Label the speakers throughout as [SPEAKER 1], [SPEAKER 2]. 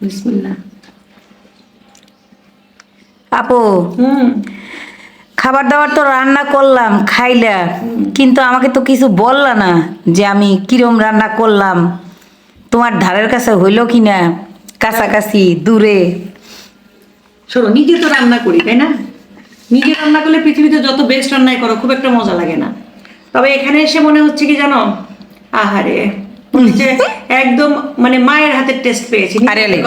[SPEAKER 1] বিসমিল্লাহ।
[SPEAKER 2] আপু
[SPEAKER 1] হুম।
[SPEAKER 2] খাবার দাবার তো রান্না করলাম খাইলা। কিন্তু আমাকে তো কিছু বললা না যে আমি কিরম রান্না করলাম। তোমার ধারের কাছে হইল কি না কাছাকাছি দূরে।
[SPEAKER 1] শোনো নিজে তো রান্না করি তাই না? নিজে রান্না করলে পৃথিবীতে যত বেস্ট রান্নাই করো খুব একটা মজা লাগে না। তবে এখানে এসে মনে হচ্ছে কি জানো? আহারে। একদম মানে মায়ের হাতের টেস্ট পেয়েছি।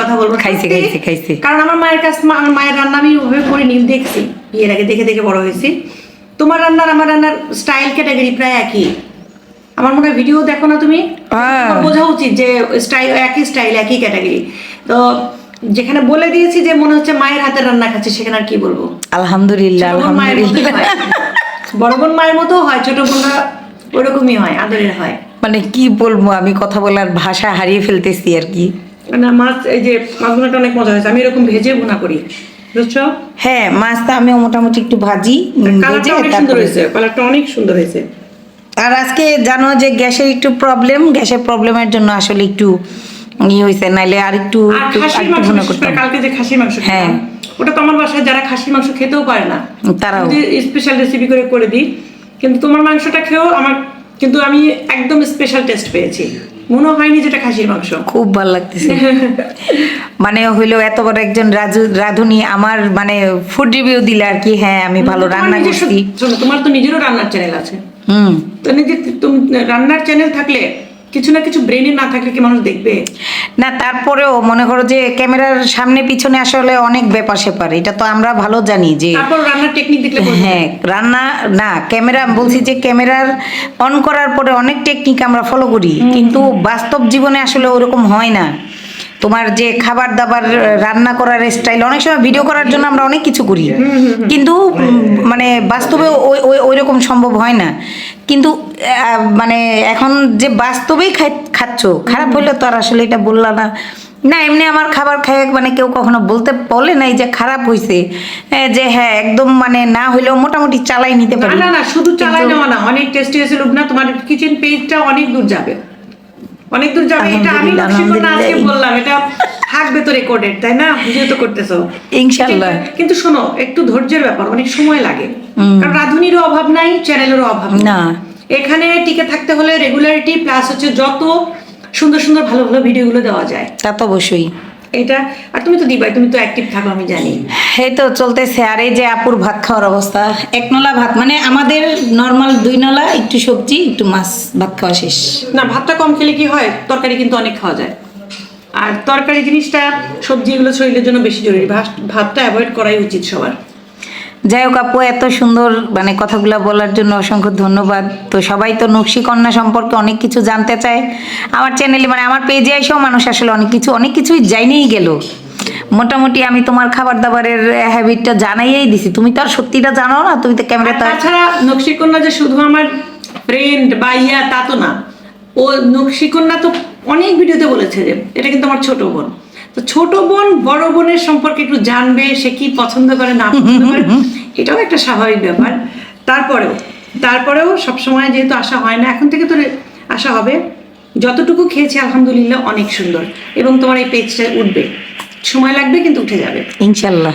[SPEAKER 1] কথা বলব
[SPEAKER 2] খাইছে। খাইছে, খাইছে।
[SPEAKER 1] কারণ আমার মায়ের কাছে মায়ের রান্না আমি ওভাবে করিনি দেখছি বিয়ের আগে দেখে দেখে বড় হয়েছি। তোমার রান্নার আমার রান্নার স্টাইল ক্যাটাগরি প্রায় একই। আমার মনে হয় ভিডিও দেখো না তুমি?
[SPEAKER 2] হ্যাঁ।
[SPEAKER 1] বোঝা উচিত যে স্টাইল একই স্টাইল একই ক্যাটাগরি তো যেখানে বলে দিয়েছি যে মনে হচ্ছে মায়ের হাতের রান্না খাচ্ছি সেখানে আর কি বলব?
[SPEAKER 2] আলহামদুলিল্লাহ আলহামদুলিল্লাহ।
[SPEAKER 1] বড় বোন মায়ের মতো হয় ছোট বোনরা ওরকমই হয় আদরের হয়।
[SPEAKER 2] মানে কি বলব আমি কথা বলার ভাষা হারিয়ে ফেলতেছি আর কি।
[SPEAKER 1] না মাছ এই যে মাছ ভুনাটা অনেক মজা হয়েছে। আমি এরকম ভেজে ভুনা করি বুঝছ?
[SPEAKER 2] হ্যাঁ মাছটা আমিও মোটামুটি একটু ভাজি
[SPEAKER 1] কালারটা অনেক সুন্দর হয়েছে কালারটা অনেক সুন্দর হয়েছে।
[SPEAKER 2] আর আজকে জানো যে গ্যাসের একটু প্রবলেম গ্যাসের প্রবলেমের জন্য আসলে একটু ই হয়েছে নাইলে আর একটু
[SPEAKER 1] কালকে যে খাসির মাংস
[SPEAKER 2] হ্যাঁ।
[SPEAKER 1] ওটা তো আমার বাসায় যারা খাসির মাংস খেতেও পারে না
[SPEAKER 2] তারাও।
[SPEAKER 1] স্পেশাল রেসিপি করে করে দিই কিন্তু তোমার মাংসটা খেয়েও আমার কিন্তু আমি একদম স্পেশাল টেস্ট পেয়েছি। মনে হয়নি যেটা খাসির মাংস।
[SPEAKER 2] খুব ভালো লাগতেছে। মানে হইল এত বড় একজন রাজু রাধুনি আমার মানে ফুড রিভিউ দিলে আর কি হ্যাঁ আমি ভালো রান্না করছি।
[SPEAKER 1] তোমার তো নিজেরও রান্নার চ্যানেল আছে।
[SPEAKER 2] হুম।
[SPEAKER 1] তো নিজে তুমি রান্নার চ্যানেল থাকলে কিছু না কিছু ব্রেনে না থাকলে কি মানুষ দেখবে?
[SPEAKER 2] না তারপরেও মনে করো যে ক্যামেরার সামনে পিছনে আসলে অনেক ব্যাপার সেপার এটা তো আমরা ভালো জানি যে
[SPEAKER 1] তারপর রান্নার টেকনিক দেখলে
[SPEAKER 2] হ্যাঁ রান্না না ক্যামেরা বলছি যে ক্যামেরার অন করার পরে অনেক টেকনিক আমরা ফলো করি। কিন্তু বাস্তব জীবনে আসলে ওরকম হয় না। তোমার যে খাবার দাবার রান্না করার স্টাইল অনেক সময় ভিডিও করার জন্য আমরা অনেক কিছু করি। কিন্তু মানে বাস্তবে ওই রকম সম্ভব হয় না। কিন্তু মানে এখন যে বাস্তবেই খাচ্ছ খারাপ হইলে তো আর আসলে এটা বললা না। না এমনি আমার খাবার খাই মানে কেউ কখনো বলতে বলে নাই যে খারাপ হয়েছে যে হ্যাঁ একদম মানে না হইলেও মোটামুটি চালাই নিতে পারি।
[SPEAKER 1] না না শুধু চালাই নেওয়া না অনেক টেস্টি হয়েছে না তোমার কিচেন পেজটা অনেক দূর যাবে। অনেক দূর যাবে এটা আমি
[SPEAKER 2] নকশিকন্যা
[SPEAKER 1] নকশিকোনা আজকে বললাম এটা থাকবে তো রেকর্ডেড তাই না? যেহেতু করতেছো।
[SPEAKER 2] ইনশাল্লাহ
[SPEAKER 1] কিন্তু শোনো একটু ধৈর্যের ব্যাপার অনেক সময় লাগে। কারণ রাঁধুনিরও অভাব নাই চ্যানেলেরও অভাব
[SPEAKER 2] না।
[SPEAKER 1] এখানে টিকে থাকতে হলে রেগুলারিটি প্লাস হচ্ছে যত সুন্দর সুন্দর ভালো ভালো ভিডিওগুলো দেওয়া যায়।
[SPEAKER 2] তা তো অবশ্যই।
[SPEAKER 1] এটা আর তুমি তো দিবাই তুমি তো অ্যাক্টিভ থাকো আমি জানি।
[SPEAKER 2] এই তো চলতেছে আর এই যে আপুর ভাত খাওয়ার অবস্থা এক নলা ভাত মানে আমাদের নর্মাল দুই নলা একটু সবজি একটু মাছ ভাত খাওয়া শেষ।
[SPEAKER 1] না ভাতটা কম খেলে কি হয়? তরকারি কিন্তু অনেক খাওয়া যায়। আর তরকারি জিনিসটা সবজি এগুলো শরীরের জন্য বেশি জরুরি ভাত- ভাতটা অ্যাভয়েড করাই উচিত সবার।
[SPEAKER 2] যাই হোক আপু এত সুন্দর মানে কথাগুলো বলার জন্য অসংখ্য ধন্যবাদ। তো সবাই তো নকশি কন্যা সম্পর্কে অনেক কিছু জানতে চায়। আমার চ্যানেলে মানে আমার পেজে এসেও মানুষ আসলে অনেক কিছু অনেক কিছুই জানিয়েই গেল। মোটামুটি আমি তোমার খাবার দাবারের হ্যাবিটটা জানাইয়েই দিছি। তুমি তো আর সত্যিটা জানো না তুমি তো ক্যামেরা তো
[SPEAKER 1] তাছাড়া নকশিকন্যা যে শুধু আমার ফ্রেন্ড বা ইয়া তা তো না। ও নকশিকন্যা তো অনেক ভিডিওতে বলেছে যে এটা কিন্তু আমার ছোট বোন। তো ছোট বোন বড় বোনের সম্পর্কে একটু জানবে সে কি পছন্দ করে না পছন্দ করে এটাও একটা স্বাভাবিক ব্যাপার। তারপরেও তারপরেও সবসময় যেহেতু আসা হয় না এখন থেকে তো আসা আশা হবে। যতটুকু খেয়েছি আলহামদুলিল্লাহ অনেক সুন্দর। এবং তোমার এই পেজটা উঠবে। সময় লাগবে কিন্তু উঠে যাবে।
[SPEAKER 2] ইনশাল্লাহ।